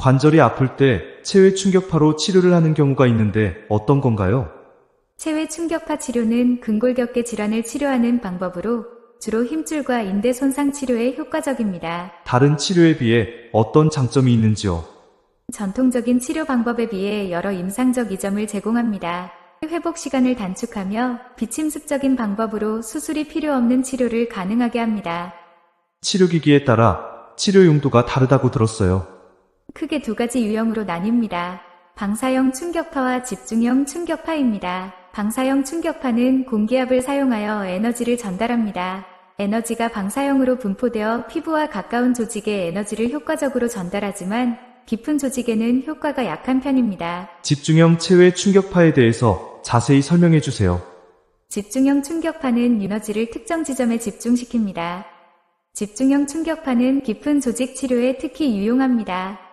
관절이 아플 때 체외 충격파로 치료를 하는 경우가 있는데 어떤 건가요? 체외 충격파 치료는 근골격계 질환을 치료하는 방법으로 주로 힘줄과 인대 손상 치료에 효과적입니다. 다른 치료에 비해 어떤 장점이 있는지요? 전통적인 치료 방법에 비해 여러 임상적 이점을 제공합니다. 회복 시간을 단축하며 비침습적인 방법으로 수술이 필요 없는 치료를 가능하게 합니다. 치료기기에 따라 치료 용도가 다르다고 들었어요. 크게 두 가지 유형으로 나뉩니다. 방사형 충격파와 집중형 충격파입니다. 방사형 충격파는 공기압을 사용하여 에너지를 전달합니다. 에너지가 방사형으로 분포되어 피부와 가까운 조직에 에너지를 효과적으로 전달하지만 깊은 조직에는 효과가 약한 편입니다. 집중형 체외 충격파에 대해서 자세히 설명해 주세요. 집중형 충격파는 에너지를 특정 지점에 집중시킵니다. 집중형 충격파는 깊은 조직 치료에 특히 유용합니다.